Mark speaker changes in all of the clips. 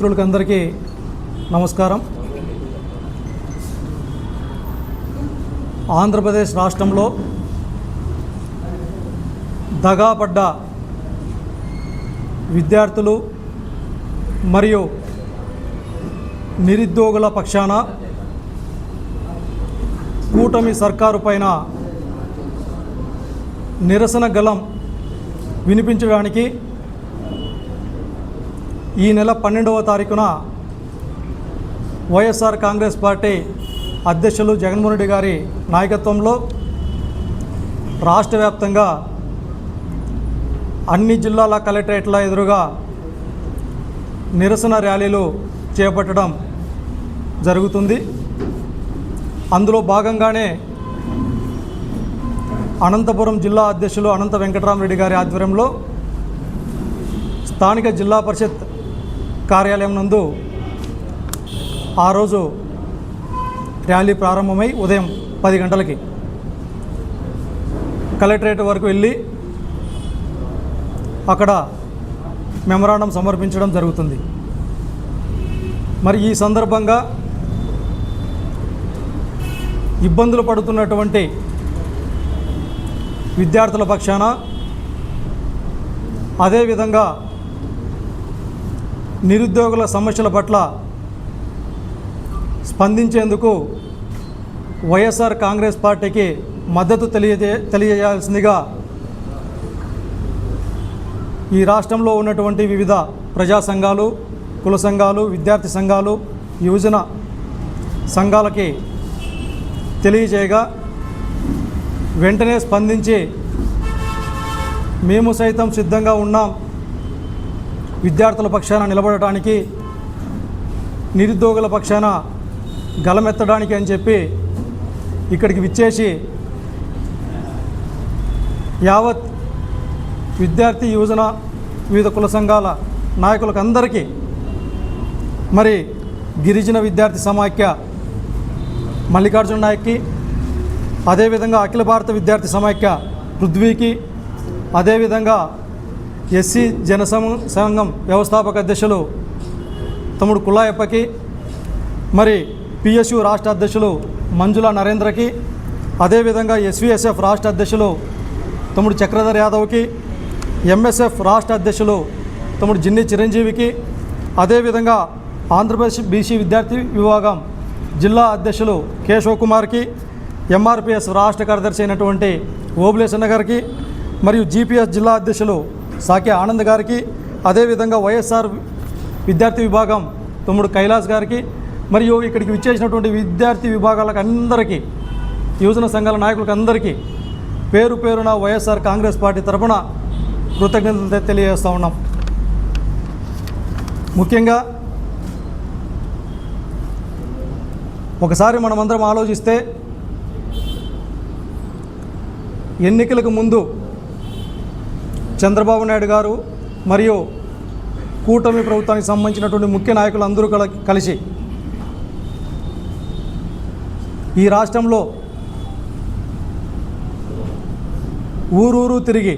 Speaker 1: మిత్రులకి అందరికీ నమస్కారం. ఆంధ్రప్రదేశ్ రాష్ట్రంలో దగాపడ్డ విద్యార్థులు మరియు నిరుద్యోగుల పక్షాన కూటమి సర్కారు పైన నిరసన గలం వినిపించడానికి ఈ నెల పన్నెండవ తారీఖున వైఎస్ఆర్ కాంగ్రెస్ పార్టీ అధ్యక్షులు జగన్మోహన్ రెడ్డి గారి నాయకత్వంలో రాష్ట్ర వ్యాప్తంగా అన్ని జిల్లాల కలెక్టరేట్ల ఎదురుగా నిరసన ర్యాలీలు చేపట్టడం జరుగుతుంది. అందులో భాగంగానే అనంతపురం జిల్లా అధ్యక్షులు అనంత వెంకటరామరెడ్డి గారి ఆధ్వర్యంలో స్థానిక జిల్లా పరిషత్ కార్యాలయం నందు ఆ రోజు ర్యాలీ ప్రారంభమై ఉదయం పది గంటలకి కలెక్టరేట్ వరకు వెళ్ళి అక్కడ మెమరాండం సమర్పించడం జరుగుతుంది. మరి ఈ సందర్భంగా ఇబ్బందులు పడుతున్నటువంటి విద్యార్థుల పక్షాన అదేవిధంగా నిరుద్యోగుల సమస్యల పట్ల స్పందించేందుకు వైఎస్ఆర్ కాంగ్రెస్ పార్టీకి మద్దతు తెలియజే తెలియజేయాల్సిందిగా ఈ రాష్ట్రంలో ఉన్నటువంటి వివిధ ప్రజా సంఘాలు కుల సంఘాలు విద్యార్థి సంఘాలు యువజన సంఘాలకి తెలియజేయగా వెంటనే స్పందించి మేము సైతం సిద్ధంగా ఉన్నాం. విద్యార్థుల పక్షాన నిలబడటానికి నిరుద్యోగుల పక్షాన గలమెత్తడానికి అని చెప్పి ఇక్కడికి విచ్చేసి యావత్ విద్యార్థి యువజన వివిధ కుల సంఘాల నాయకులకు అందరికీ మరి గిరిజన విద్యార్థి సమాఖ్య మల్లికార్జున నాయక్కి అదేవిధంగా అఖిల భారత విద్యార్థి సమాఖ్య పృథ్వీకి అదేవిధంగా ఎస్సీ జనసమ సంఘం వ్యవస్థాపక అధ్యక్షులు తమ్ముడు కుల్లాయప్పకి మరి పిఎస్యు రాష్ట్ర అధ్యక్షులు మంజుల నరేంద్రకి అదేవిధంగా ఎస్విఎస్ఎఫ్ రాష్ట్ర అధ్యక్షులు తమ్ముడు చక్రధర్ యాదవ్కి ఎంఎస్ఎఫ్ రాష్ట్ర అధ్యక్షులు తమ్ముడు జిన్ని చిరంజీవికి అదేవిధంగా ఆంధ్రప్రదేశ్ బీసీ విద్యార్థి విభాగం జిల్లా అధ్యక్షులు కేశవ్ కుమార్కి ఎంఆర్పిఎస్ రాష్ట్ర కార్యదర్శి అయినటువంటి ఓబులేశన్న గారికి మరియు జీపీఎస్ జిల్లా అధ్యక్షులు సాకే ఆనంద్ గారికి అదేవిధంగా వైఎస్ఆర్ విద్యార్థి విభాగం తమ్ముడు కైలాస్ గారికి మరియు ఇక్కడికి విచ్చేసినటువంటి విద్యార్థి విభాగాలకు అందరికీ యువజన సంఘాల నాయకులకు అందరికీ పేరు పేరున వైఎస్ఆర్ కాంగ్రెస్ పార్టీ తరఫున కృతజ్ఞతలు తెలియజేస్తూ ఉన్నాం. ముఖ్యంగా ఒకసారి మనమందరం ఆలోచిస్తే ఎన్నికలకు ముందు చంద్రబాబు నాయుడు గారు మరియు కూటమి ప్రభుత్వానికి సంబంధించినటువంటి ముఖ్య నాయకులు అందరూ కలిసి ఈ రాష్ట్రంలో ఊరూరు తిరిగి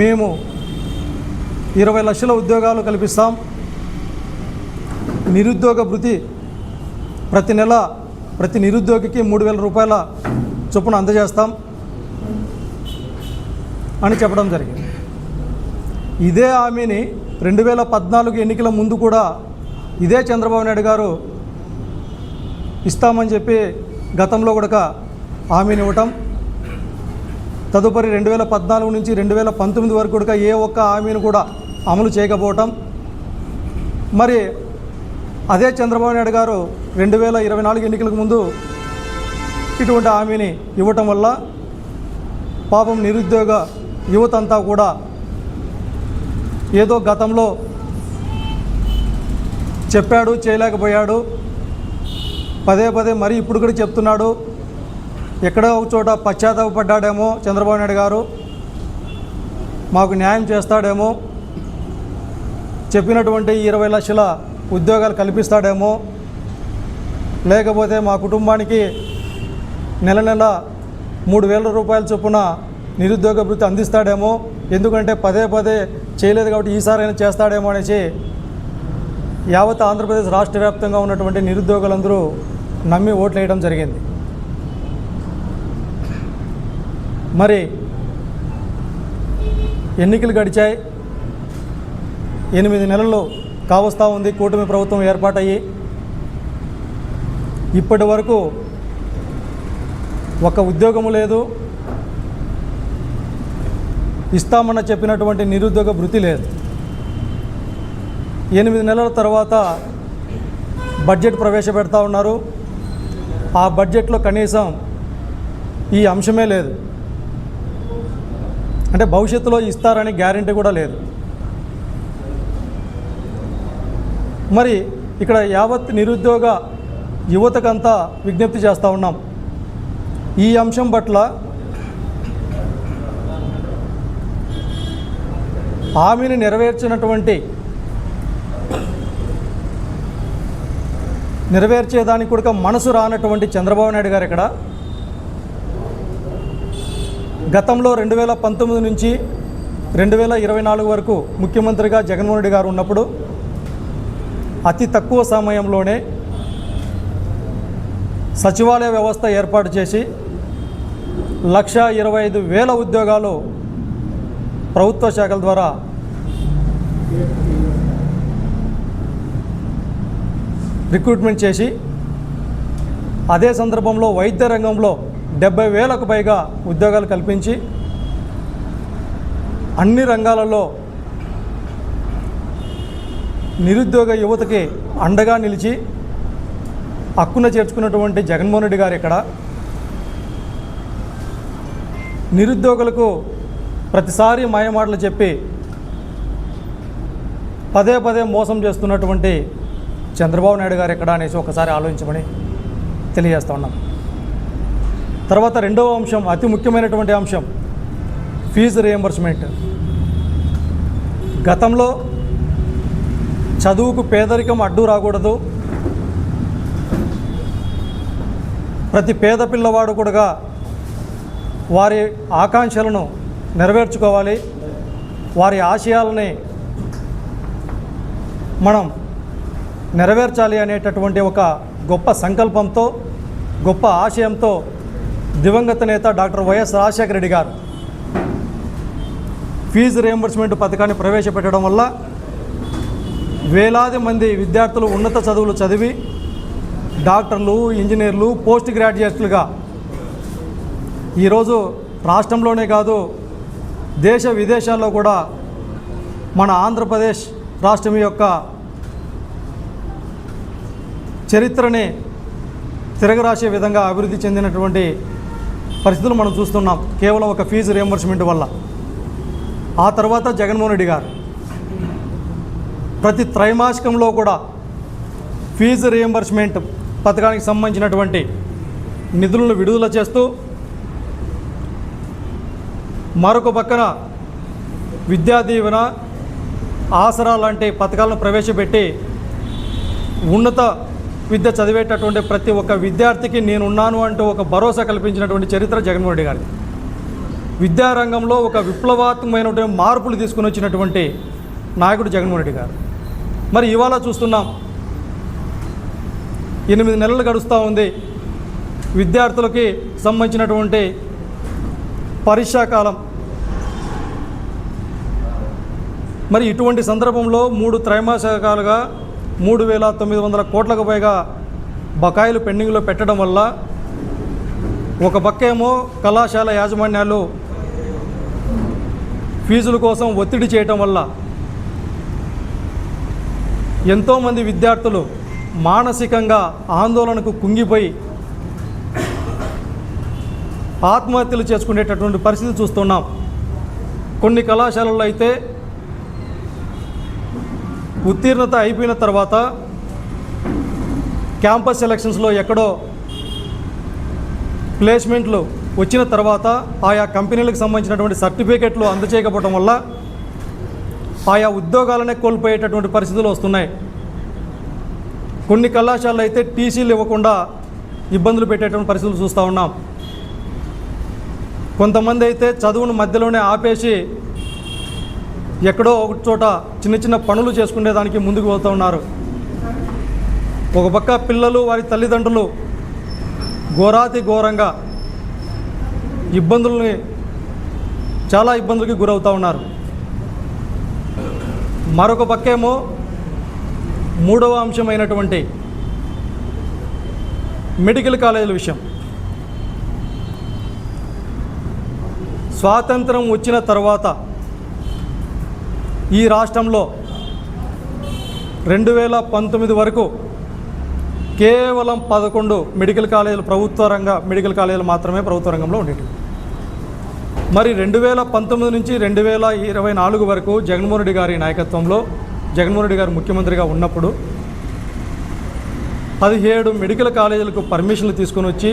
Speaker 1: మేము ఇరవై లక్షల ఉద్యోగాలు కల్పిస్తాం. నిరుద్యోగ భృతి ప్రతి నెల ప్రతి నిరుద్యోగికి మూడు వేల రూపాయల చొప్పున అందజేస్తాం అని చెప్పడం జరిగింది. ఇదే హామీని రెండు వేల పద్నాలుగు ఎన్నికల ముందు కూడా ఇదే చంద్రబాబు నాయుడు గారు ఇస్తామని చెప్పి గతంలో కూడా హామీని ఇవ్వటం. తదుపరి రెండు వేల పద్నాలుగు నుంచి రెండు వేల పంతొమ్మిది వరకు కూడా ఏ ఒక్క హామీని కూడా అమలు చేయకపోవటం. మరి అదే చంద్రబాబు నాయుడు గారు రెండు వేల ఇరవై నాలుగు ఎన్నికలకు ముందు ఇటువంటి హామీని ఇవ్వటం వల్ల పాపం నిరుద్యోగ యువత అంతా కూడా ఏదో గతంలో చెప్పాడు చేయలేకపోయాడు. పదే పదే మరీ ఇప్పుడు కూడా చెప్తున్నాడు. ఎక్కడో ఒక చోట పశ్చాత్తాపడ్డాడేమో చంద్రబాబు నాయుడు గారు. మాకు న్యాయం చేస్తాడేమో. చెప్పినటువంటి ఇరవై లక్షల ఉద్యోగాలు కల్పిస్తాడేమో. లేకపోతే మా కుటుంబానికి నెల నెల మూడు వేల రూపాయల చొప్పున నిరుద్యోగ వృత్తి అందిస్తాడేమో. ఎందుకంటే పదే పదే చేయలేదు కాబట్టి ఈసారైనా చేస్తాడేమో అనేసి యావత్ ఆంధ్రప్రదేశ్ రాష్ట్ర వ్యాప్తంగా ఉన్నటువంటి నిరుద్యోగులందరూ నమ్మి ఓట్లు వేయడం జరిగింది. మరి ఎన్నికలు గడిచాయి. ఎనిమిది నెలలు కావస్తా ఉంది. కూటమి ప్రభుత్వం ఏర్పాటయ్యి. ఇప్పటి వరకు ఒక ఉద్యోగము లేదు. ఇస్తామన్న చెప్పినటువంటి నిరుద్యోగ భృతి లేదు. ఎనిమిది నెలల తర్వాత బడ్జెట్ ప్రవేశపెడతా ఉన్నారు. ఆ బడ్జెట్లో కనీసం ఈ అంశమే లేదు. అంటే భవిష్యత్తులో ఇస్తారని గ్యారంటీ కూడా లేదు. మరి ఇక్కడ యావత్ నిరుద్యోగ యువతకంతా విజ్ఞప్తి చేస్తూ ఉన్నాం. ఈ అంశం పట్ల హామీని నెరవేర్చినటువంటి నెరవేర్చేదానికి కూడా మనసు రానటువంటి చంద్రబాబు నాయుడు గారు ఇక్కడ. గతంలో రెండు వేల పంతొమ్మిది నుంచి రెండు వేల ఇరవై నాలుగు వరకు ముఖ్యమంత్రిగా జగన్మోహన్ రెడ్డి గారు ఉన్నప్పుడు అతి తక్కువ సమయంలోనే సచివాలయ వ్యవస్థ ఏర్పాటు చేసి లక్ష ఇరవై ఐదు వేల ఉద్యోగాలు ప్రభుత్వ శాఖల ద్వారా రిక్రూట్మెంట్ చేసి అదే సందర్భంలో వైద్య రంగంలో డెబ్బై వేలకు పైగా ఉద్యోగాలు కల్పించి అన్ని రంగాలలో నిరుద్యోగ యువతకి అండగా నిలిచి హక్కున చేర్చుకున్నటువంటి జగన్మోహన్ రెడ్డి గారు ఇక్కడ. నిరుద్యోగులకు ప్రతిసారి మాయమాటలు చెప్పి పదే పదే మోసం చేస్తున్నటువంటి చంద్రబాబు నాయుడు గారు ఎక్కడ అనేసి ఒకసారి ఆలోచించమని తెలియజేస్తా ఉన్నాం. తర్వాత రెండవ అంశం అతి ముఖ్యమైనటువంటి అంశం ఫీజు రియంబర్స్మెంట్ గతంలో చదువుకు పేదరికం అడ్డు రాకూడదు ప్రతి పేద పిల్లవాడు కూడా వారి ఆకాంక్షలను నెరవేర్చుకోవాలి. వారి ఆశయాలని మనం నెరవేర్చాలి అనేటటువంటి ఒక గొప్ప సంకల్పంతో గొప్ప ఆశయంతో దివంగత నేత డాక్టర్ వైఎస్ రాజశేఖర రెడ్డి గారు ఫీజు రియంబర్స్మెంట్ పథకాన్ని ప్రవేశపెట్టడం వల్ల వేలాది మంది విద్యార్థులు ఉన్నత చదువులు చదివి డాక్టర్లు ఇంజనీర్లు పోస్ట్ గ్రాడ్యుయేట్లుగా ఈరోజు రాష్ట్రంలోనే కాదు దేశ విదేశాల్లో కూడా మన ఆంధ్రప్రదేశ్ రాష్ట్రం యొక్క చరిత్రని తిరగరాసే విధంగా అభివృద్ధి చెందినటువంటి పరిస్థితులు మనం చూస్తున్నాం. కేవలం ఒక ఫీజు రియంబర్స్మెంట్ వల్ల. ఆ తర్వాత జగన్మోహన్ రెడ్డి గారు ప్రతి త్రైమాసికంలో కూడా ఫీజు రియంబర్స్మెంట్ పథకానికి సంబంధించినటువంటి నిధులను విడుదల చేస్తూ మరొక పక్కన విద్యా దీవెన ఆసరా లాంటి పథకాలను ప్రవేశపెట్టి ఉన్నత విద్య చదివేటటువంటి ప్రతి ఒక్క విద్యార్థికి నేనున్నాను అంటూ ఒక భరోసా కల్పించినటువంటి చరిత్ర జగన్మోహన్ రెడ్డి గారి విద్యారంగంలో ఒక విప్లవాత్మకమైనటువంటి మార్పులు తీసుకుని వచ్చినటువంటి నాయకుడు జగన్మోహన్ రెడ్డి గారు. మరి ఇవాళ చూస్తున్నాం ఎనిమిది నెలలు గడుస్తూ ఉంది. విద్యార్థులకి సంబంధించినటువంటి పరీక్షాకాలం మరి ఇటువంటి సందర్భంలో మూడు త్రైమాసికాలుగా మూడు వేల తొమ్మిది వందల కోట్లకు పైగా బకాయిలు పెండింగ్లో పెట్టడం వల్ల ఒక పక్కేమో కళాశాల యాజమాన్యాలు ఫీజుల కోసం ఒత్తిడి చేయటం వల్ల ఎంతోమంది విద్యార్థులు మానసికంగా ఆందోళనకు కుంగిపోయి ఆత్మహత్యలు చేసుకునేటటువంటి పరిస్థితి చూస్తున్నాం. కొన్ని కళాశాలల్లో అయితే ఉత్తీర్ణత అయిపోయిన తర్వాత క్యాంపస్ సెలక్షన్స్లో ఎక్కడో ప్లేస్మెంట్లు వచ్చిన తర్వాత ఆయా కంపెనీలకు సంబంధించినటువంటి సర్టిఫికెట్లు అందచేయకపోవడం వల్ల ఆయా ఉద్యోగాలనే కోల్పోయేటటువంటి పరిస్థితులు వస్తున్నాయి. కొన్ని కళాశాలలు అయితే టీసీలు ఇవ్వకుండా ఇబ్బందులు పెట్టేటువంటి పరిస్థితులు చూస్తూ ఉన్నాం. కొంతమంది అయితే చదువును మధ్యలోనే ఆపేసి ఎక్కడో ఒక చోట చిన్న చిన్న పనులు చేసుకునేదానికి ముందుకు పోతూ ఉన్నారు. ఒక పక్క పిల్లలు వారి తల్లిదండ్రులు ఘోరాతి ఘోరంగా ఇబ్బందుల్ని చాలా ఇబ్బందులకి గురవుతూ ఉన్నారు. మరొక పక్కేమో మూడవ అంశమైనటువంటి మెడికల్ కాలేజీల విషయం. స్వాతంత్రం వచ్చిన తర్వాత ఈ రాష్ట్రంలో రెండు వేల పంతొమ్మిది వరకు కేవలం పదకొండు మెడికల్ కాలేజీలు ప్రభుత్వ రంగ మెడికల్ కాలేజీలు మాత్రమే ప్రభుత్వ రంగంలో ఉండేవి మరి రెండు వేల పంతొమ్మిది నుంచి రెండు వేల ఇరవై నాలుగు వరకు జగన్మోహన్ రెడ్డి గారి నాయకత్వంలో జగన్మోహన్ రెడ్డి గారు ముఖ్యమంత్రిగా ఉన్నప్పుడు పదిహేడు మెడికల్ కాలేజీలకు పర్మిషన్లు తీసుకొని వచ్చి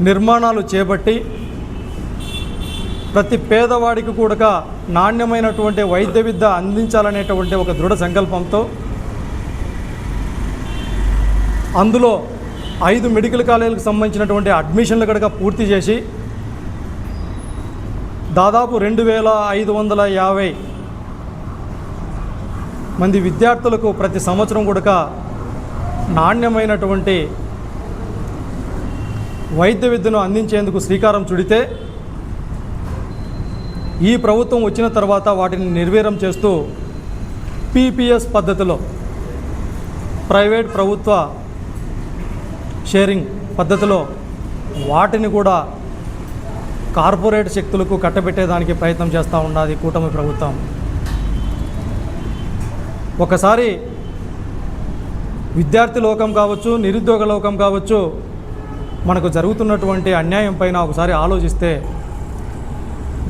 Speaker 1: నిర్మాణాలు చేపట్టి ప్రతి పేదవాడికి కూడా నాణ్యమైనటువంటి వైద్య విద్య అందించాలనేటువంటి ఒక దృఢ సంకల్పంతో అందులో ఐదు మెడికల్ కాలేజీలకు సంబంధించినటువంటి అడ్మిషన్లు కనుక పూర్తి చేసి దాదాపు రెండు వేల ఐదు వందల యాభై మంది విద్యార్థులకు ప్రతి సంవత్సరం కూడా నాణ్యమైనటువంటి వైద్య విద్యను అందించేందుకు శ్రీకారం చుడితే ఈ ప్రభుత్వం వచ్చిన తర్వాత వాటిని నిర్వీరం చేస్తూ పీపీఎస్ పద్ధతిలో ప్రైవేట్ ప్రభుత్వ షేరింగ్ పద్ధతిలో వాటిని కూడా కార్పొరేట్ శక్తులకు కట్టబెట్టేదానికి ప్రయత్నం చేస్తూ ఉన్నది కూటమి ప్రభుత్వం. ఒకసారి విద్యార్థి లోకం కావచ్చు నిరుద్యోగ లోకం కావచ్చు మనకు జరుగుతున్నటువంటి అన్యాయం పైన ఒకసారి ఆలోచిస్తే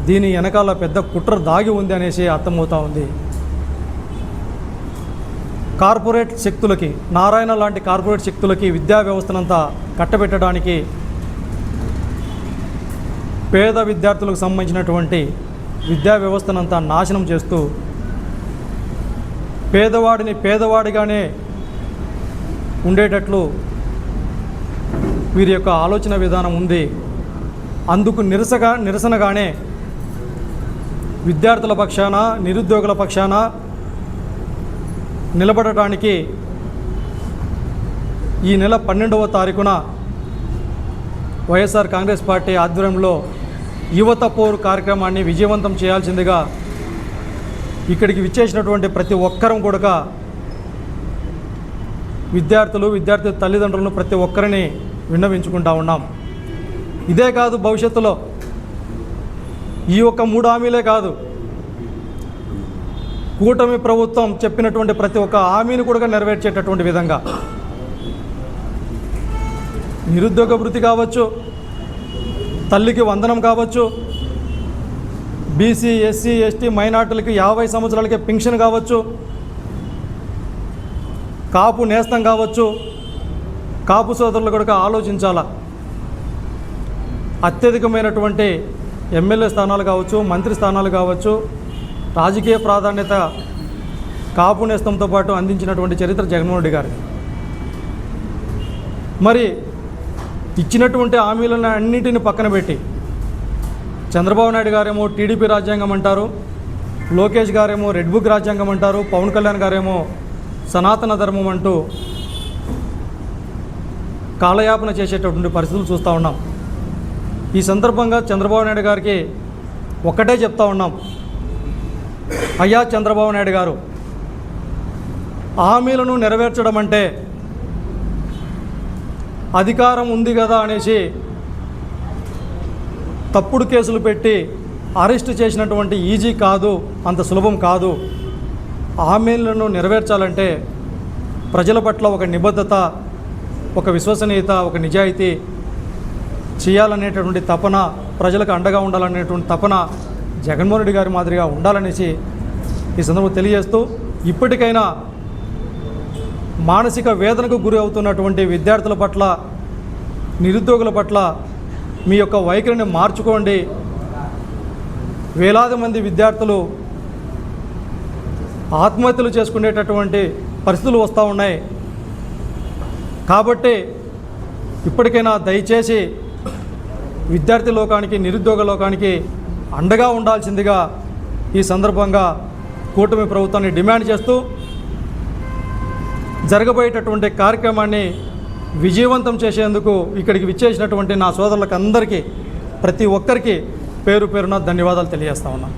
Speaker 1: దీని వెనకాల పెద్ద కుట్ర దాగి ఉంది అనేసి అర్థమవుతా ఉంది. కార్పొరేట్ శక్తులకి నారాయణ లాంటి కార్పొరేట్ శక్తులకి విద్యా వ్యవస్థనంతా కట్టబెట్టడానికి పేద విద్యార్థులకు సంబంధించినటువంటి విద్యా వ్యవస్థనంతా నాశనం చేస్తూ పేదవాడిని పేదవాడిగానే ఉండేటట్లు వీరి యొక్క ఆలోచన విధానం ఉంది. అందుకు నిరసగా నిరసనగానే విద్యార్థుల పక్షాన నిరుద్యోగుల పక్షాన నిలబడటానికి ఈ నెల పన్నెండవ తారీఖున వైఎస్ఆర్ కాంగ్రెస్ పార్టీ ఆధ్వర్యంలో యువత పోరు కార్యక్రమాన్ని విజయవంతం చేయాల్సిందిగా ఇక్కడికి విచ్చేసినటువంటి ప్రతి ఒక్కరం కూడా విద్యార్థులు విద్యార్థి తల్లిదండ్రులను ప్రతి ఒక్కరిని విన్నవించుకుంటా ఉన్నాం. ఇదే కాదు భవిష్యత్తులో. ఈ ఒక్క మూడు హామీలే కాదు. కూటమి ప్రభుత్వం చెప్పినటువంటి ప్రతి ఒక్క హామీని కూడా నెరవేర్చేటటువంటి విధంగా. నిరుద్యోగ వృత్తి కావచ్చు తల్లికి వందనం కావచ్చు బీసీ ఎస్సీ ఎస్టీ మైనార్టీలకి యాభై సంవత్సరాలకే పెన్షన్ కావచ్చు కాపు నేస్తం కావచ్చు కాపు సోదరులు కూడా ఆలోచించాలా? అత్యధికమైనటువంటి ఎమ్మెల్యే స్థానాలు కావచ్చు మంత్రి స్థానాలు కావచ్చు రాజకీయ ప్రాధాన్యత కాపు నేస్తంతో పాటు అందించినటువంటి చరిత్ర జగన్మోహన్ రెడ్డి గారి. మరి ఇచ్చినటువంటి హామీలను అన్నింటిని పక్కన పెట్టి చంద్రబాబు నాయుడు గారేమో టీడీపీ రాజ్యాంగం అంటారు లోకేష్ గారేమో రెడ్ బుక్ రాజ్యాంగం అంటారు పవన్ కళ్యాణ్ గారేమో సనాతన ధర్మం అంటూ కాలయాపన చేసేటటువంటి పరిస్థితులు చూస్తూ ఉన్నాం. ఈ సందర్భంగా చంద్రబాబు నాయుడు గారికి ఒక్కటే చెప్తా ఉన్నాం. అయ్యా చంద్రబాబు నాయుడు గారు హామీలను నెరవేర్చడం అంటే అధికారం ఉంది కదా అనేసి తప్పుడు కేసులు పెట్టి అరెస్ట్ చేసినటువంటి ఈజీ కాదు అంత సులభం కాదు. హామీలను నెరవేర్చాలంటే ప్రజల పట్ల ఒక నిబద్ధత ఒక విశ్వసనీయత ఒక నిజాయితీ చేయాలనేటటువంటి తపన ప్రజలకు అండగా ఉండాలనేటువంటి తపన జగన్మోహన్ రెడ్డి గారి మాదిరిగా ఉండాలనేసి ఈ సందర్భంగా తెలియజేస్తూ ఇప్పటికైనా మానసిక వేదనకు గురి అవుతున్నటువంటి విద్యార్థుల పట్ల నిరుద్యోగుల పట్ల మీ యొక్క వైఖరిని మార్చుకోండి. వేలాది మంది విద్యార్థులు ఆత్మహత్యలు చేసుకునేటటువంటి పరిస్థితులు వస్తూ ఉన్నాయి. కాబట్టి ఇప్పటికైనా దయచేసి విద్యార్థి లోకానికి నిరుద్యోగ లోకానికి అండగా ఉండాల్సిందిగా ఈ సందర్భంగా కూటమి ప్రభుత్వాన్ని డిమాండ్ చేస్తూ జరగబోయేటటువంటి కార్యక్రమాన్ని విజయవంతం చేసేందుకు ఇక్కడికి విచ్చేసినటువంటి నా సోదరులకు అందరికీ ప్రతి ఒక్కరికి పేరు పేరున ధన్యవాదాలు తెలియజేస్తా ఉన్నాను.